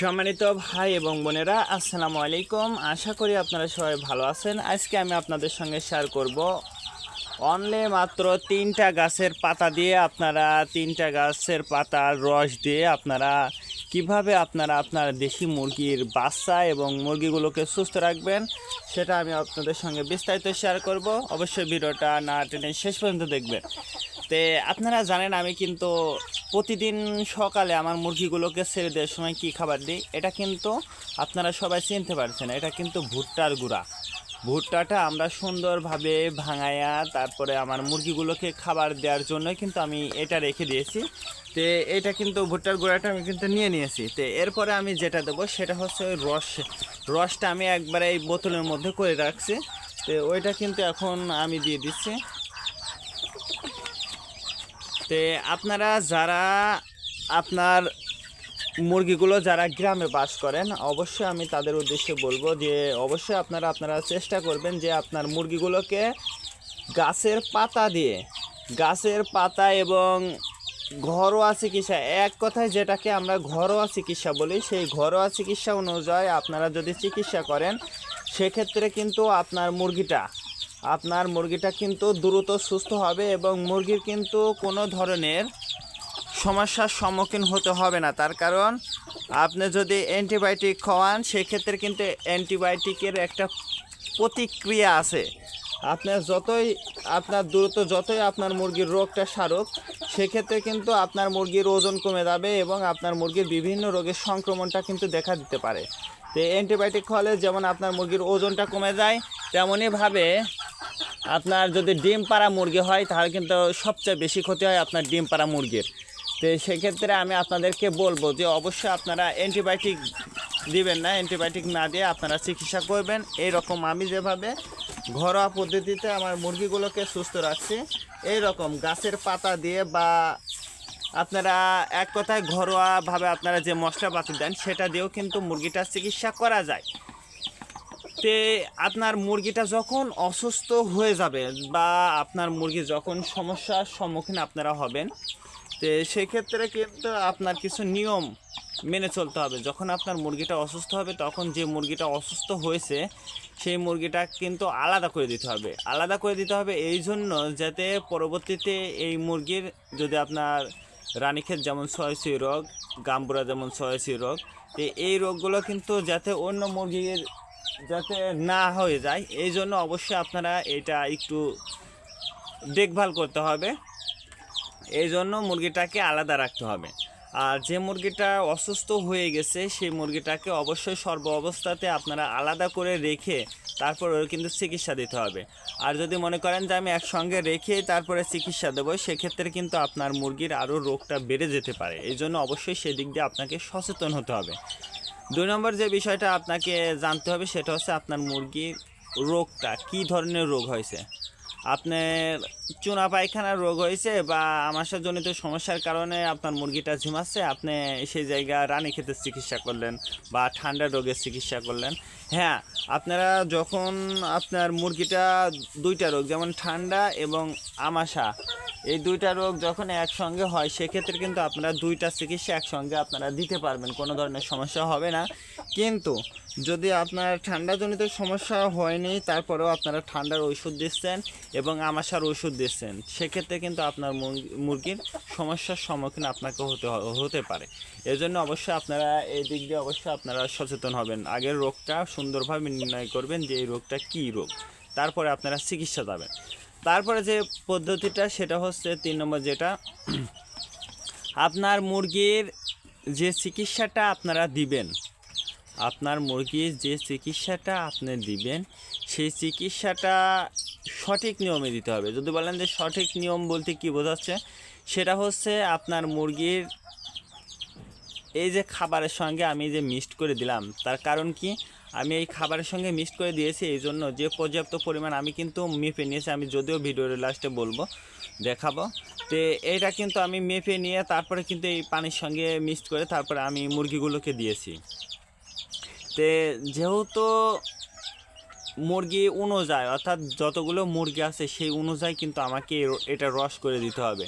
সম্মানিত ভাই এবং বোনেরা, আসসালামু আলাইকুম। আশা করি আপনারা সবাই ভালো আছেন। আজকে আমি আপনাদের সঙ্গে শেয়ার করব অনলে মাত্র তিনটা গাছের পাতা দিয়ে আপনারা তিনটা গাছের পাতার রস দিয়ে আপনারা কীভাবে আপনারা আপনার দেশি মুরগির বাচ্চা এবং মুরগিগুলোকে সুস্থ রাখবেন, সেটা আমি আপনাদের সঙ্গে বিস্তারিত শেয়ার করব। অবশ্যই ভিডিওটা না টেনে শেষ পর্যন্ত দেখবেন। তে আপনারা জানেন আমি কিন্তু প্রতিদিন সকালে আমার মুরগিগুলোকে ছেড়ে দেওয়ার সময় কী খাবার দিই? এটা কিন্তু আপনারা সবাই চিনতে পারছেন। এটা কিন্তু ভুট্টার গুঁড়া। ভুট্টাটা আমরা সুন্দরভাবে ভাঙায়া তারপরে আমার মুরগিগুলোকে খাবার দেওয়ার জন্য কিন্তু আমি এটা রেখে দিয়েছি। তো এটা কিন্তু ভুট্টার গুঁড়াটা আমি কিন্তু নিয়ে নিয়েছি। তো এরপরে আমি যেটা দেবো সেটা হচ্ছে ওই রস। রসটা আমি একবারে এই বোতলের মধ্যে করে রাখছি। তো ওইটা কিন্তু এখন আমি দিয়ে দিচ্ছি। তে আপনারা যারা আপনার মুরগিগুলো যারা গ্রামে বাস করেন, অবশ্যই আমি তাদের উদ্দেশ্যে বলব যে অবশ্যই আপনারা আপনারা চেষ্টা করবেন যে আপনার মুরগিগুলোকে গাছের পাতা দিয়ে, গাছের পাতা এবং ঘরোয়া চিকিৎসা, এক কথায় যেটাকে আমরা ঘরোয়া চিকিৎসা বলি, সেই ঘরোয়া চিকিৎসা অনুযায়ী আপনারা যদি চিকিৎসা করেন, সেক্ষেত্রে কিন্তু আপনার মুরগিটা আপনার মুরগিটা কিন্তু দ্রুত সুস্থ হবে এবং মুরগির কিন্তু কোনো ধরনের সমস্যার সম্মুখীন হতে হবে না। তার কারণ, আপনি যদি অ্যান্টিবায়োটিক খাওয়ান, সেক্ষেত্রে কিন্তু অ্যান্টিবায়োটিকের একটা প্রতিক্রিয়া আছে। আপনার যতই, আপনার দ্রুত যতই আপনার মুরগির রোগটা সারুক, সেক্ষেত্রে কিন্তু আপনার মুরগির ওজন কমে যাবে এবং আপনার মুরগির বিভিন্ন রোগের সংক্রমণটা কিন্তু দেখা দিতে পারে। তো অ্যান্টিবায়োটিক খাওয়ালে যেমন আপনার মুরগির ওজনটা কমে যায়, তেমনইভাবে আপনার যদি ডিম পাড়া মুরগি হয়, তাহলে কিন্তু সবচেয়ে বেশি ক্ষতি হয় আপনার ডিম পাড়া মুরগির। তো সেক্ষেত্রে আমি আপনাদেরকে বলব যে, অবশ্যই আপনারা অ্যান্টিবায়োটিক দিবেন না, অ্যান্টিবায়োটিক না দিয়ে আপনারা চিকিৎসা করবেন। এই রকম আমি যেভাবে ঘরোয়া পদ্ধতিতে আমার মুরগিগুলোকে সুস্থ রাখছি এই রকম গাছের পাতা দিয়ে বা আপনারা এক কথায় ঘরোয়াভাবে আপনারা যে মশলাপাতি দেন, সেটা দিয়েও কিন্তু মুরগিটার চিকিৎসা করা যায়। তে আপনার মুরগিটা যখন অসুস্থ হয়ে যাবে বা আপনার মুরগি যখন সমস্যার সম্মুখীন আপনারা হবেন, তো সেক্ষেত্রে কিন্তু আপনার কিছু নিয়ম মেনে চলতে হবে। যখন আপনার মুরগিটা অসুস্থ হবে, তখন যে মুরগিটা অসুস্থ হয়েছে, সেই মুরগিটা কিন্তু আলাদা করে দিতে হবে। আলাদা করে দিতে হবে এই জন্য যাতে পরবর্তীতে এই মুরগির যদি আপনার রানীক্ষেত যেমন ছয়সি রোগ, গাম্বুরা যেমন ছয়সি রোগ, তো এই রোগগুলো কিন্তু যাতে অন্য মুরগির যাতে না হয়ে যায়, এই জন্য অবশ্যই আপনারা এটা একটু দেখভাল করতে হবে। এই জন্য মুরগিটাকে আলাদা রাখতে হবে। আর যে মুরগিটা অসুস্থ হয়ে গেছে, সেই মুরগিটাকে অবশ্যই সর্ব অবস্থাতে আপনারা আলাদা করে রেখে তারপর ওর কিন্তু চিকিৎসা দিতে হবে। আর যদি মনে করেন যে আমি একসঙ্গে রেখে তারপরে চিকিৎসা দেবো, সেক্ষেত্রে কিন্তু আপনার মুরগির আরও রোগটা বেড়ে যেতে পারে। এই জন্য অবশ্যই সেদিক দিয়ে আপনাকে সচেতন হতে হবে। দুই নম্বর যে বিষয়টা আপনাকে জানতে হবে সেটা হচ্ছে আপনার মুরগির রোগটা, কি ধরনের রোগ হয়েছে? আপনার চুনা পায়খানার রোগ হয়েছে বা আমাশাজনিত সমস্যার কারণে আপনার মুরগিটা ঝিমাচ্ছে, আপনি সেই জায়গা রানী খেতে চিকিৎসা করলেন বা ঠান্ডা রোগের চিকিৎসা করলেন। হ্যাঁ আপনারা যখন আপনার মুরগিটা দুইটা রোগ, যেমন ঠান্ডা এবং আমাশা, এই দুইটা রোগ যখন একসঙ্গে হয়, সেক্ষেত্রে কিন্তু আপনারা দুইটা চিকিৎসা একসঙ্গে আপনারা দিতে পারবেন, কোনো ধরনের সমস্যা হবে না। কিন্তু যদি আপনার ঠান্ডাজনিত সমস্যা হয়নি, তারপরেও আপনারা ঠান্ডার ওষুধ দিচ্ছেন এবং আমাশার ওষুধ দিচ্ছেন, সেক্ষেত্রে কিন্তু আপনার মুরগি- মুরগির সমস্যার সম্মুখীন আপনাকে হতে হতে পারে। এজন্য অবশ্যই আপনারা এই দিক দিয়ে অবশ্যই আপনারা সচেতন হবেন। আগের রোগটা সুন্দরভাবে নির্ণয় করবেন যে এই রোগটা কী রোগ। তারপরে আপনারা চিকিৎসা যাবেন তারপরে যে পদ্ধতিটা, সেটা হচ্ছে তিন নম্বর যেটা, আপনার মুরগির যে চিকিৎসাটা আপনারা দিবেন আপনার মুরগির যে চিকিৎসাটা আপনি দিবেন, সেই চিকিৎসাটা সঠিক নিয়মে দিতে হবে। যদি বলেন যে সঠিক নিয়ম বলতে কি বোঝাচ্ছে, সেটা হচ্ছে আপনার মুরগির এই যে খাবারের সঙ্গে আমি যে মিক্সড করে দিলাম, তার কারণ কি? আমি এই খাবারের সঙ্গে মিক্সড করে দিয়েছি, এই জন্য যে পর্যাপ্ত পরিমাণ আমি কিন্তু মেপে নিয়েছি। আমি যদিও ভিডিওর লাস্টে বলব, দেখাবো। তো এইটা কিন্তু আমি মেপে নিয়ে তারপরে কিন্তু এই পানির সঙ্গে মিক্সড করে তারপরে আমি মুরগিগুলোকে দিয়েছি। তে যেহেতু মুরগি অনুযায়ী অর্থাৎ যতগুলো মুরগি আছে সেই অনুযায়ী কিন্তু আমাকে এটা রস করে দিতে হবে।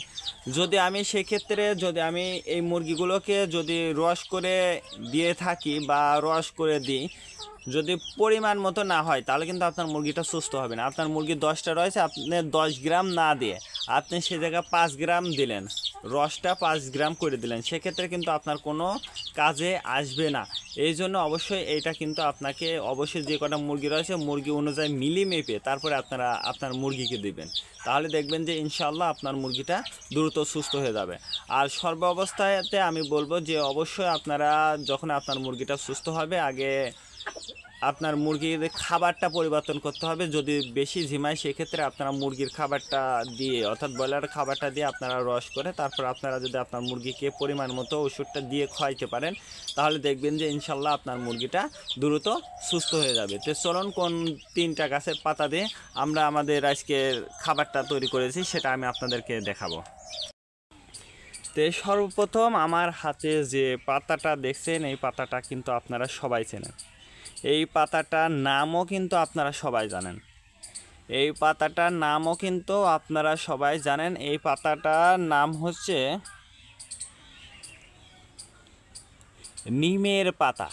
যদি আমি সেক্ষেত্রে যদি আমি এই মুরগিগুলোকে যদি রস করে দিয়ে থাকি বা রস করে দিই, যদি পরিমাণ মতো না হয়, তাহলে কিন্তু আপনার মুরগিটা সুস্থ হবে না। আপনার মুরগি দশটা রয়েছে, আপনি দশ গ্রাম না দিয়ে আপনি সে জায়গায় পাঁচ গ্রাম দিলেন, রসটা পাঁচ গ্রাম করে দিলেন, সেক্ষেত্রে কিন্তু আপনার কোনো কাজে আসবে না। এই জন্য অবশ্যই এটা কিন্তু আপনাকে অবশ্যই যে কটা মুরগি রয়েছে, মুরগি অনুযায়ী মিলি মেপে তারপরে আপনারা আপনার মুরগিকে দিবেন। তাহলে দেখবেন যে ইনশাল্লাহ আপনার মুরগিটা দ্রুত সুস্থ হয়ে যাবে। আর সর্ব অবস্থাতে আমি বলব যে অবশ্যই আপনারা যখন আপনার মুরগিটা সুস্থ হবে, আগে আপনার মুরগির খাবারটা পরিবর্তন করতে হবে। যদি বেশি ঝিমায়, সেক্ষেত্রে আপনারা মুরগির খাবারটা দিয়ে, অর্থাৎ ব্রয়লার খাবারটা দিয়ে আপনারা রস করে, তারপর আপনারা যদি আপনার মুরগিকে পরিমাণ মতো ওষুধটা দিয়ে খাওয়াইতে পারেন, তাহলে দেখবেন যে ইনশাল্লাহ আপনার মুরগিটা দ্রুত সুস্থ হয়ে যাবে। তো চলুন কোন তিনটা গাছের পাতা দিয়ে আমরা আমাদের আজকের খাবারটা তৈরি করেছি, সেটা আমি আপনাদেরকে দেখাবো। তো সর্বপ্রথম আমার হাতে যে পাতাটা দেখছেন, এই পাতাটা কিন্তু আপনারা সবাই চেনেন। এই পাতাটার নামও কিন্তু আপনারা সবাই জানেন। এই পাতাটার নামও কিন্তু আপনারা সবাই জানেন। এই পাতাটার নাম হচ্ছে নিমের পাতা।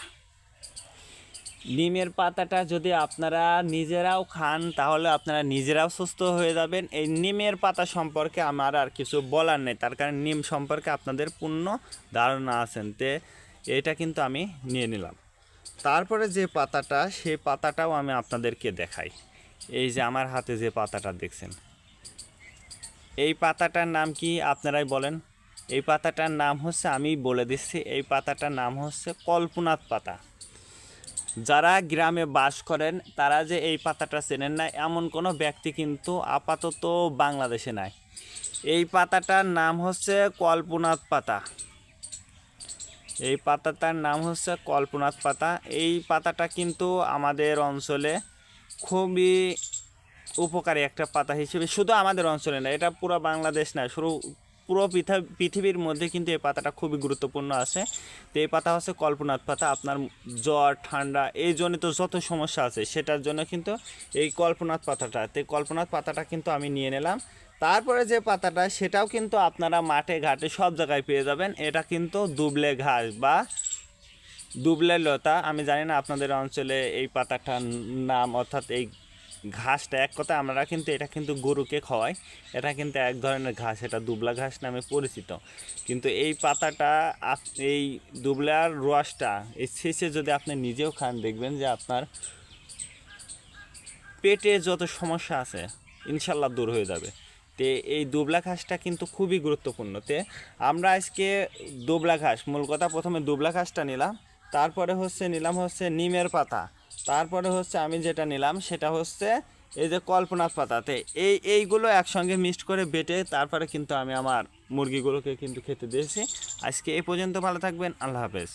নিমের পাতাটা যদি আপনারা নিজেরাও খান, তাহলে আপনারা নিজেরাও সুস্থ হয়ে যাবেন। এই নিমের পাতা সম্পর্কে আমার আর কিছু বলার নেই। তার কারণ নিম সম্পর্কে আপনাদের পূর্ণ ধারণা আছেন। তে এটা কিন্তু আমি নিয়ে নিলাম। তারপরে যে পাতাটা, সেই পাতাটাও আমি আপনাদেরকে দেখাই। এই যে আমার হাতে যে পাতাটা দেখছেন। এই পাতাটার নাম কি আপনারাই বলেন? এই পাতাটার নাম হচ্ছে, আমি বলে দিচ্ছি, এই পাতাটার নাম হচ্ছে কল্পনাথ পাতা। যারা গ্রামে বাস করেন, তারা যে এই পাতাটা চেনেন না, এমন কোনো ব্যক্তি কিন্তু আপাতত বাংলাদেশে নাই। এই পাতাটার নাম হচ্ছে কল্পনাথ পাতা। এই পাতাটার নাম হচ্ছে কল্পনাথ পাতা। এই পাতাটা কিন্তু আমাদের অঞ্চলে খুবই উপকারী একটা পাতা হিসেবে, শুধু আমাদের অঞ্চলে না, এটা পুরো বাংলাদেশ না শুধু পুরো পৃথা- পৃথিবীর মধ্যে কিন্তু এই পাতাটা খুবই গুরুত্বপূর্ণ আছে। তো এই পাতা হচ্ছে কল্পনাথ পাতা, আপনার জ্বর, ঠান্ডা, এই জন্য তো যত সমস্যা আছে, সেটার জন্য কিন্তু এই কল্পনাথ পাতাটা, তো কল্পনাথ পাতাটা কিন্তু আমি নিয়ে নিলাম। তারপরে যে পাতাটা, সেটাও কিন্তু আপনারা মাঠে, ঘাটে সব জায়গায় পেয়ে যাবেন। এটা কিন্তু দুবলে ঘাস বা দুবলে লতা। আমি জানি না আপনাদের অঞ্চলে এই পাতাটার নাম, অর্থাৎ এই ঘাসটা এক কথা আমরা কিন্তু, এটা কিন্তু গরুকে খাওয়াই এটা কিন্তু এক ধরনের ঘাস, এটা দুবলা ঘাস নামে পরিচিত। কিন্তু এই পাতাটা এই দুবলার রসটা, এই শেষে যদি আপনি নিজেও খান, দেখবেন যে আপনার পেটে যত সমস্যা আছে, ইনশাল্লাহ দূর হয়ে যাবে। তে এই দুবলা ঘাসটা কিন্তু খুবই গুরুত্বপূর্ণ তে। আমরা আজকে দুবলা ঘাস, মূল কথা প্রথমে দুবলা ঘাসটা নিলাম, তারপরে হচ্ছে নিলাম হচ্ছে নিমের পাতা, তারপরে হচ্ছে আমি যেটা নিলাম সেটা হচ্ছে এই যে কল্পনাথ পাতাতে এই, এইগুলো একসঙ্গে মিক্সড করে বেটে তারপরে কিন্তু আমি আমার মুরগিগুলোকে কিন্তু খেতে দিয়েছি। আজকে এই পর্যন্ত ভালো থাকবেন, আল্লাহ হাফেজ।